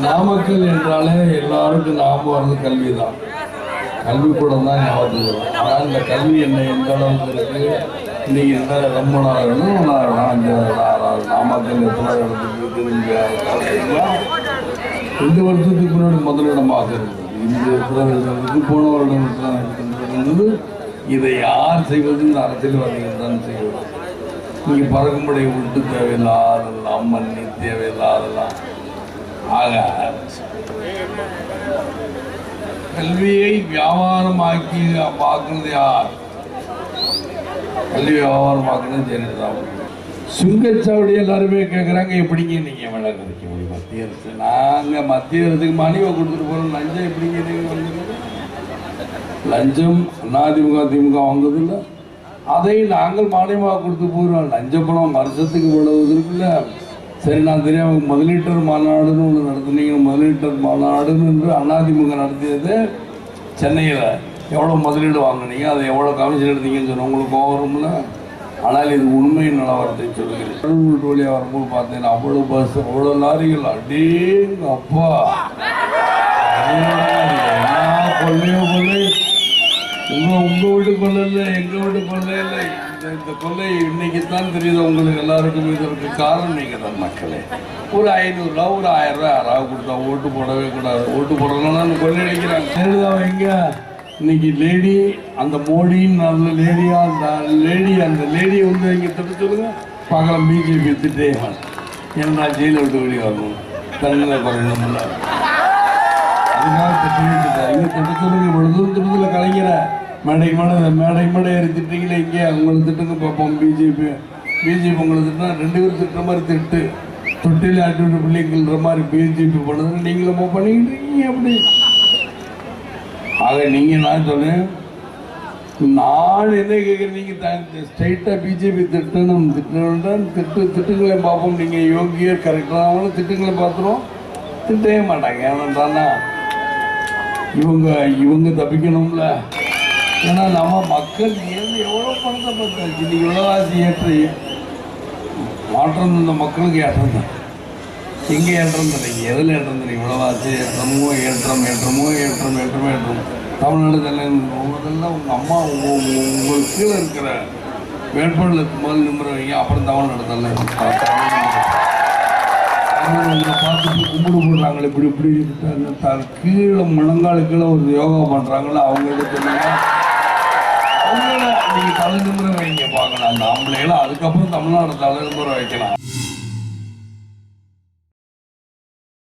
நாமக்கல் என்றாலே எல்லாருக்கும் ஞாபகம் வர்றது கல்வி தான் கல்விக்கூடம் தான் ஞாபகம் வரும். ஆனால் இந்த கல்வி என்ன எந்த அளவுக்கு இருக்கு? இன்னைக்கு எந்த ரொம்ப நாள் நான் இந்த நாமக்கல் எத்தனை இடத்துக்கு இருக்குதுங்க ரெண்டு வருஷத்துக்கு முன்னாடி முதலிடமாக இருக்குது இந்த இடத்துல போன வருடம் இருந்தது இதை யார் செய்வது? இந்த அரசியல்வாதிகள் தான் செய்வது. இங்கே பறக்கும்படை விட்டு தேவையில்லாதெல்லாம் மண்ணி தேவையில்லாதெல்லாம் ஆக கல்வியை வியாபாரமாக்கி பார்க்கறது யார்? கல்வி வியாபாரமாக்குறது ஜெயலலிதா. சுங்கச்சாவடி எல்லாருமே கேட்குறாங்க எப்படிங்க நீங்கள் கிடைக்க முடியும்? மத்திய அரசு நாங்கள் மத்திய அரசுக்கு மணிவை கொடுத்துட்டு போகிறோம் லஞ்சம் எப்படிங்க நீங்கள் வந்துருக்கீங்க லஞ்சம் அதிமுக திமுக வந்ததில்ல அதை நாங்கள் மானியமாக கொடுத்து போகிறோம் லஞ்ச பணம் வருஷத்துக்கு இவ்வளவு இருக்குல்ல? சரி நான் தெரியாம முதலீட்டர் மாநாடுன்னு ஒன்று நடத்துனீங்க. முதலீட்டர் மாநாடுன்னு என்று அண்ணாதிமுக நடத்தியது சென்னையில். எவ்வளோ முதலீடு வாங்கினீங்க? அதை எவ்வளோ கமிஷன் எடுத்தீங்கன்னு சொன்ன உங்களுக்கு கோவரும்ல ஆனால் இது உண்மை நிலவரத்தை சொல்லுகிறேன். கடலூர் வழியாக வரும்போது பார்த்தீங்கன்னா அவ்வளோ பஸ் அவ்வளோ லாரிகள். அடேங்க அப்பா என்ன கொள்ளையோ கொள்ளை உங்கள் உங்கள் வீட்டு கொள்ளை இல்லை இந்த கொள்ளை இன்னைக்கு தான் தெரியுது உங்களுக்கு எல்லாருக்கும். இதற்கு காரணம் நீங்க தான் மக்களே. ஒரு ஐநூறுரூவா ஒரு ஆயிரம் ரூபாய் யாராவது கொடுத்தா ஓட்டு போடவே கூடாது. ஓட்டு போடணும்னா அந்த கொள்ளை அடிக்கிறாங்க. ஜெயலலிதா எங்க? இன்னைக்கு லேடி அந்த மோடின்னு அந்த லேடியா அந்த லேடி அந்த லேடி வந்து இங்க திட்ட சொல்லுங்க. பார்க்கலாம் பிஜேபி திட்டே ஏன்னா ஜெயிலை விட்டு வெளியே வரணும். தண்ணியில் குறையணும்ல அதுக்காக திட்டிட்டு இங்க திட்ட சொல்லுங்க கலைஞர. மேடை மேடை மேடை மேடை ஏறி திட்டீங்களே இங்கே அவங்களை திட்டுங்க பார்ப்போம். பிஜேபி பிஜேபி உங்களை திட்டினா ரெண்டு பேரும் திட்டுற மாதிரி திட்டு. தொட்டில் ஆட்டு விட்டு பிள்ளைங்கள்ன்ற மாதிரி பிஜேபி பண்ணுறது நீங்களும் பண்ணிக்கிட்டு இருக்கீங்க அப்படி. ஆக நீங்கள் நான் சொன்னேன் நான் என்ன கேட்குறேன் நீங்கள் ஸ்ட்ரைட்டாக பிஜேபி திட்டணும் திட்டணும் திட்டு திட்டுங்களை பார்ப்போம். நீங்கள் யோகியர் கரெக்டானவங்களும் திட்டுங்களை பார்த்துருவோம் திட்டவே மாட்டாங்க ஏன்னா இவங்க இவங்க தப்பிக்கணும்ல. ஏன்னா நம்ம மக்கள் ஏன் எவ்வளோ பணத்தை இன்னைக்கு விலைவாசி ஏற்றி மாற்றம் இந்த மக்களுக்கு ஏற்றம் தான். எங்கே ஏற்றம் தரீங்க எதில் ஏற்றம் தரீங்க விலைவாசி ஏற்றமோ ஏற்றம் ஏற்றமோ ஏற்றம் ஏற்றமோ ஏற்றம். தமிழ்நாடு இதெல்லாம் உங்கள் அம்மா உங்கள் உங்கள் உங்களுக்கு கீழே இருக்கிற வேட்பாளர் முதல் நிமிடம் அப்புறம் தமிழ்நாடு தலைவர் உங்களை பார்த்துட்டு கும்பிடு போடுறாங்களே இப்படி இப்படி இருக்காங்க. கீழே முழங்கால கீழே ஒரு யோகா பண்ணுறாங்களோ அவங்கள்ட்ட சொல்லுங்க அவங்கள நீங்கள் தலை வைங்க பார்க்கலாம். அந்த ஆம்பளைகளை அதுக்கப்புறம் தமிழ்நாடு தலை வைக்கலாம்.